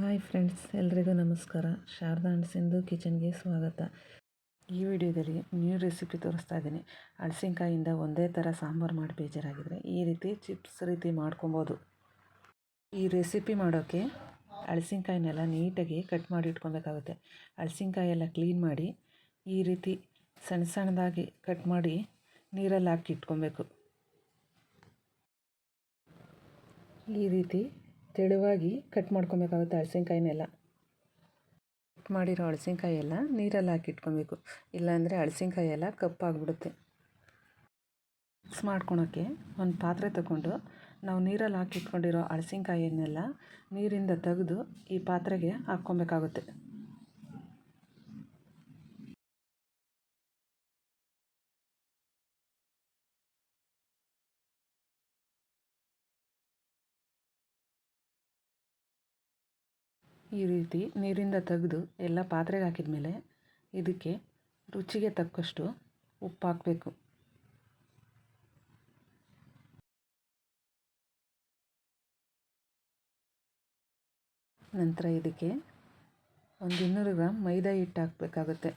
Hi friends, ಎಲ್ರಿಗೂ ನಮಸ್ಕಾರ. Sharada and Sindhu ಕಿಚನ್ಗೆ ಸ್ವಾಗತ. ಈ ವಿಡಿಯೋದಲ್ಲಿ ನ್ಯೂ ರೆಸಿಪಿ ತೋರಿಸ್ತಾ ಇದ್ದೀನಿ. ಹಳಸಿನಕಾಯಿಂದ ಒಂದೇ ಥರ ಸಾಂಬಾರು ಮಾಡಿ ಬೇಜಾರಾಗಿದ್ರೆ ಈ ರೀತಿ ಚಿಪ್ಸ್ ರೀತಿ ಮಾಡ್ಕೊಬೋದು. ಈ ರೆಸಿಪಿ ಮಾಡೋಕ್ಕೆ ಹಳಸಿನಕಾಯಿನೆಲ್ಲ ನೀಟಾಗಿ ಕಟ್ ಮಾಡಿ ಇಟ್ಕೊಬೇಕಾಗುತ್ತೆ. ಹಳಸಿನಕಾಯೆಲ್ಲ ಕ್ಲೀನ್ ಮಾಡಿ ಈ ರೀತಿ ಸಣ್ಣ ಸಣ್ಣದಾಗಿ ಕಟ್ ಮಾಡಿ ನೀರಲ್ಲಿ ಹಾಕಿ ಇಟ್ಕೊಬೇಕು. ಈ ರೀತಿ ತೆಳುವಾಗಿ ಕಟ್ ಮಾಡ್ಕೊಬೇಕಾಗುತ್ತೆ ಹಳಸಿನ್ಕಾಯಿನೆಲ್ಲ ಕಟ್ ಮಾಡಿರೋ ಹಳಸಿನ್ಕಾಯಿ ಎಲ್ಲ ನೀರಲ್ಲಿ ಹಾಕಿ ಇಟ್ಕೊಬೇಕು. ಇಲ್ಲಾಂದರೆ ಹಳಸಿನ್ಕಾಯಿ ಕಪ್ಪಾಗ್ಬಿಡುತ್ತೆ. ಮಿಕ್ಸ್ ಮಾಡ್ಕೊಳೋಕ್ಕೆ ಒಂದು ಪಾತ್ರೆ ತಗೊಂಡು ನಾವು ನೀರಲ್ಲಿ ಹಾಕಿಟ್ಕೊಂಡಿರೋ ಹಳಸಿನ್ಕಾಯಿಯನ್ನೆಲ್ಲ ನೀರಿಂದ ತೆಗೆದು ಈ ಪಾತ್ರೆಗೆ ಹಾಕ್ಕೊಬೇಕಾಗುತ್ತೆ. ಈ ರೀತಿ ನೀರಿಂದ ತೆಗೆದು ಎಲ್ಲ ಪಾತ್ರೆಗೆ ಹಾಕಿದ ಮೇಲೆ ಇದಕ್ಕೆ ರುಚಿಗೆ ತಕ್ಕಷ್ಟು ಉಪ್ಪು ಹಾಕಬೇಕು. ನಂತರ ಇದಕ್ಕೆ ಒಂದು ಇನ್ನೂರು ಗ್ರಾಮ್ ಮೈದಾ ಹಿಟ್ಟು ಹಾಕಬೇಕಾಗುತ್ತೆ.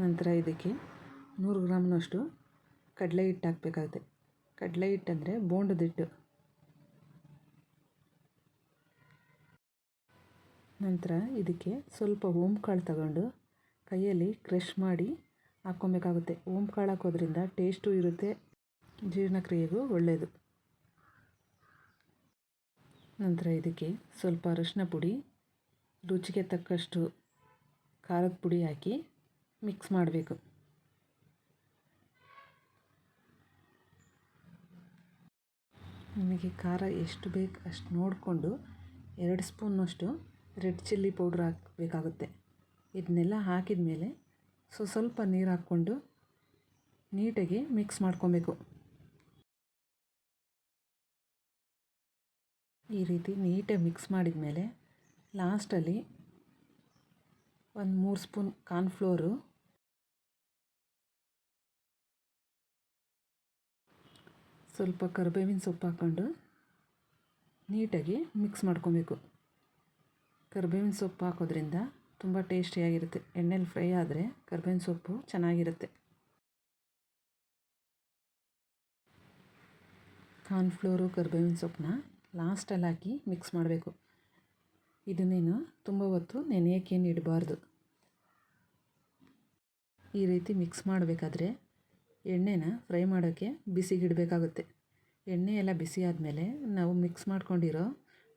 ನಂತರ ಇದಕ್ಕೆ ನೂರು ಗ್ರಾಮ್ನಷ್ಟು ಕಡಲೆ ಹಿಟ್ಟು ಹಾಕಬೇಕಾಗುತ್ತೆ. ಕಡಲೆ ಹಿಟ್ಟಂದರೆ ಬೋಂಡದ ಹಿಟ್ಟು. ನಂತರ ಇದಕ್ಕೆ ಸ್ವಲ್ಪ ಕಾಳು ತಗೊಂಡು ಕೈಯಲ್ಲಿ ಕ್ರಷ್ ಮಾಡಿ ಹಾಕ್ಕೊಬೇಕಾಗುತ್ತೆ. ಕಾಳು ಹಾಕೋದ್ರಿಂದ ಟೇಸ್ಟು ಇರುತ್ತೆ, ಜೀರ್ಣಕ್ರಿಯೆಗೂ ಒಳ್ಳೆಯದು ನಂತರ ಇದಕ್ಕೆ ಸ್ವಲ್ಪ ಅರಶಿನ ಪುಡಿ, ರುಚಿಗೆ ತಕ್ಕಷ್ಟು ಖಾರದ ಪುಡಿ ಹಾಕಿ ಮಿಕ್ಸ್ ಮಾಡಬೇಕು. ನಿಮಗೆ ಖಾರ ಎಷ್ಟು ಬೇಕು ಅಷ್ಟು ನೋಡಿಕೊಂಡು ಎರಡು ಸ್ಪೂನ್ನಷ್ಟು ರೆಡ್ ಚಿಲ್ಲಿ ಪೌಡ್ರ್ ಹಾಕಬೇಕಾಗುತ್ತೆ. ಇದನ್ನೆಲ್ಲ ಹಾಕಿದ ಮೇಲೆ ಸೊ ಸ್ವಲ್ಪ ನೀರು ಹಾಕ್ಕೊಂಡು ನೀಟಾಗಿ ಮಿಕ್ಸ್ ಮಾಡ್ಕೊಬೇಕು. ಈ ರೀತಿ ನೀಟಾಗಿ ಮಿಕ್ಸ್ ಮಾಡಿದ ಮೇಲೆ ಲಾಸ್ಟಲ್ಲಿ ಒಂದು ಮೂರು ಸ್ಪೂನ್ ಕಾರ್ನ್ಫ್ಲೋರು ಸ್ವಲ್ಪ ಕರಿಬೇವಿನ ಸೊಪ್ಪು ಹಾಕ್ಕೊಂಡು ನೀಟಾಗಿ ಮಿಕ್ಸ್ ಮಾಡ್ಕೊಬೇಕು. ಕರಿಬೇವಿನ ಸೊಪ್ಪು ಹಾಕೋದ್ರಿಂದ ತುಂಬ ಟೇಸ್ಟಿಯಾಗಿರುತ್ತೆ ಎಣ್ಣೆಲಿ ಫ್ರೈ ಆದರೆ ಕರಿಬೇವಿನ ಸೊಪ್ಪು ಚೆನ್ನಾಗಿರುತ್ತೆ. ಕಾರ್ನ್ಫ್ಲೋರು ಕರಿಬೇವಿನ ಸೊಪ್ಪನ್ನ ಲಾಸ್ಟಲ್ಲಿ ಹಾಕಿ ಮಿಕ್ಸ್ ಮಾಡಬೇಕು. ಇದನ್ನೇನು ತುಂಬ ಹೊತ್ತು ನೆನೆಯೋಕ್ಕೇನು ಇಡಬಾರ್ದು ಈ ರೀತಿ ಮಿಕ್ಸ್ ಮಾಡಬೇಕಾದ್ರೆ ಎಣ್ಣೆನ ಫ್ರೈ ಮಾಡೋಕ್ಕೆ ಬಿಸಿಗಿಡಬೇಕಾಗುತ್ತೆ ಎಣ್ಣೆ ಎಲ್ಲ ಬಿಸಿ ಆದಮೇಲೆ ನಾವು ಮಿಕ್ಸ್ ಮಾಡ್ಕೊಂಡಿರೋ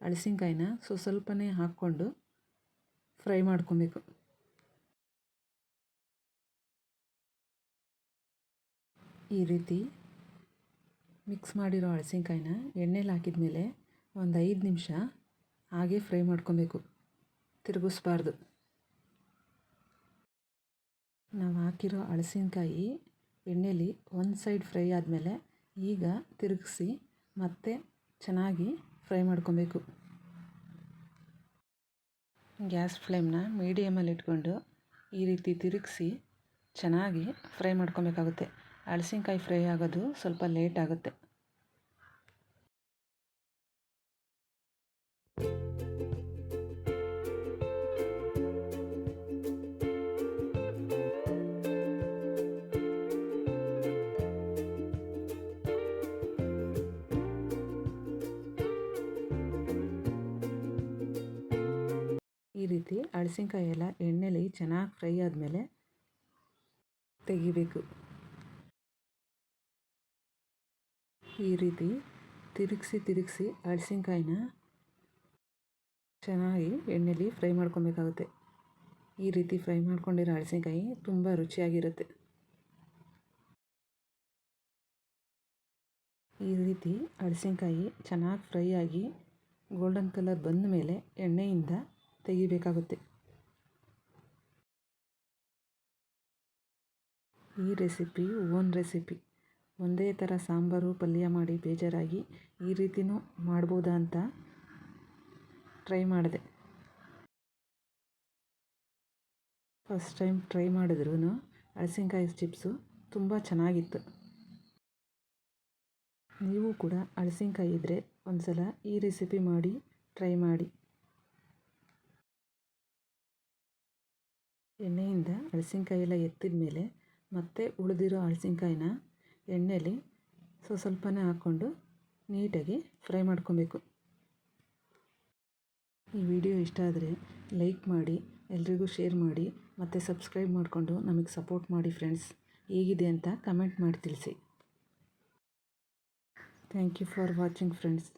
ಹಳಸಿನ್ಕಾಯಿನ ಸೊ ಸ್ವಲ್ಪನೇ ಹಾಕ್ಕೊಂಡು ಫ್ರೈ ಮಾಡ್ಕೊಬೇಕು. ಈ ರೀತಿ ಮಿಕ್ಸ್ ಮಾಡಿರೋ ಹಳಸಿನ್ಕಾಯಿನ ಎಣ್ಣೆಲಿ ಹಾಕಿದ ಮೇಲೆ ಒಂದು ಐದು ನಿಮಿಷ ಹಾಗೆ ಫ್ರೈ ಮಾಡ್ಕೊಬೇಕು. ತಿರುಗಿಸ್ಬಾರ್ದು. ನಾವು ಹಾಕಿರೋ ಹಳಸಿನ್ಕಾಯಿ ಎಣ್ಣೆಲಿ ಒಂದು ಸೈಡ್ ಫ್ರೈ ಆದಮೇಲೆ ಈಗ ತಿರುಗಿಸಿ ಮತ್ತೆ ಚೆನ್ನಾಗಿ ಫ್ರೈ ಮಾಡ್ಕೊಬೇಕು. ಗ್ಯಾಸ್ ಫ್ಲೇಮ್ನ ಮೀಡಿಯಮಲ್ಲಿ ಇಟ್ಕೊಂಡು ಈ ರೀತಿ ತಿರುಗಿಸಿ ಚೆನ್ನಾಗಿ ಫ್ರೈ ಮಾಡ್ಕೊಬೇಕಾಗುತ್ತೆ. ಹಳಸಿನ್ಕಾಯಿ ಫ್ರೈ ಆಗೋದು ಸ್ವಲ್ಪ ಲೇಟ್ ಆಗುತ್ತೆ. ರೀತಿ ಹಳಸಿನ್ಕಾಯಿ ಎಲ್ಲ ಎಣ್ಣೆಲಿ ಚೆನ್ನಾಗಿ ಫ್ರೈ ಆದಮೇಲೆ ತೆಗಿಬೇಕು. ಈ ರೀತಿ ತಿರುಗಿಸಿ ತಿರುಗಿಸಿ ಹಳಸಿನ್ಕಾಯಿನ ಚೆನ್ನಾಗಿ ಎಣ್ಣೆಲಿ ಫ್ರೈ ಮಾಡ್ಕೊಬೇಕಾಗುತ್ತೆ. ಈ ರೀತಿ ಫ್ರೈ ಮಾಡ್ಕೊಂಡಿರೋ ಹಳಸಿನ್ಕಾಯಿ ತುಂಬ ರುಚಿಯಾಗಿರುತ್ತೆ. ಈ ರೀತಿ ಹಳಸಿನ್ಕಾಯಿ ಚೆನ್ನಾಗಿ ಫ್ರೈ ಆಗಿ ಗೋಲ್ಡನ್ ಕಲರ್ ಬಂದ ಮೇಲೆ ಎಣ್ಣೆಯಿಂದ ತೆಗಿಬೇಕಾಗುತ್ತೆ. ಈ ರೆಸಿಪಿ ಓನ್ ರೆಸಿಪಿ. ಒಂದೇ ಥರ ಸಾಂಬಾರು, ಪಲ್ಯ ಮಾಡಿ ಬೇಜಾರಾಗಿ ಈ ರೀತಿನೂ ಮಾಡ್ಬೋದಾ ಅಂತ ಟ್ರೈ ಮಾಡಿದೆ. ಫಸ್ಟ್ ಟೈಮ್ ಟ್ರೈ ಮಾಡಿದ್ರೂ ಹಳಸಿನ್ಕಾಯಿ ಚಿಪ್ಸು ತುಂಬ ಚೆನ್ನಾಗಿತ್ತು. ನೀವು ಕೂಡ ಹಳಸಿನ್ಕಾಯಿ ಇದ್ದರೆ ಒಂದು ಸಲ ಈ ರೆಸಿಪಿ ಮಾಡಿ ಟ್ರೈ ಮಾಡಿ. ಎಣ್ಣೆಯಿಂದ ಹಳಸಿನ್ಕಾಯಿ ಎಲ್ಲ ಎತ್ತಿದ ಮೇಲೆ ಮತ್ತೆ ಉಳಿದಿರೋ ಹಳಸಿನ್ಕಾಯಿನ ಎಣ್ಣೆಲಿ ಸ್ವಲ್ಪ ಸ್ವಲ್ಪನೇ ಹಾಕ್ಕೊಂಡು ನೀಟಾಗಿ ಫ್ರೈ ಮಾಡ್ಕೊಬೇಕು. ಈ ವಿಡಿಯೋ ಇಷ್ಟ ಆದರೆ ಲೈಕ್ ಮಾಡಿ, ಎಲ್ರಿಗೂ ಶೇರ್ ಮಾಡಿ, ಮತ್ತು ಸಬ್ಸ್ಕ್ರೈಬ್ ಮಾಡಿಕೊಂಡು ನಮಗೆ ಸಪೋರ್ಟ್ ಮಾಡಿ ಫ್ರೆಂಡ್ಸ್. ಹೇಗಿದೆ ಅಂತ ಕಮೆಂಟ್ ಮಾಡಿ ತಿಳಿಸಿ. Thank you for watching friends.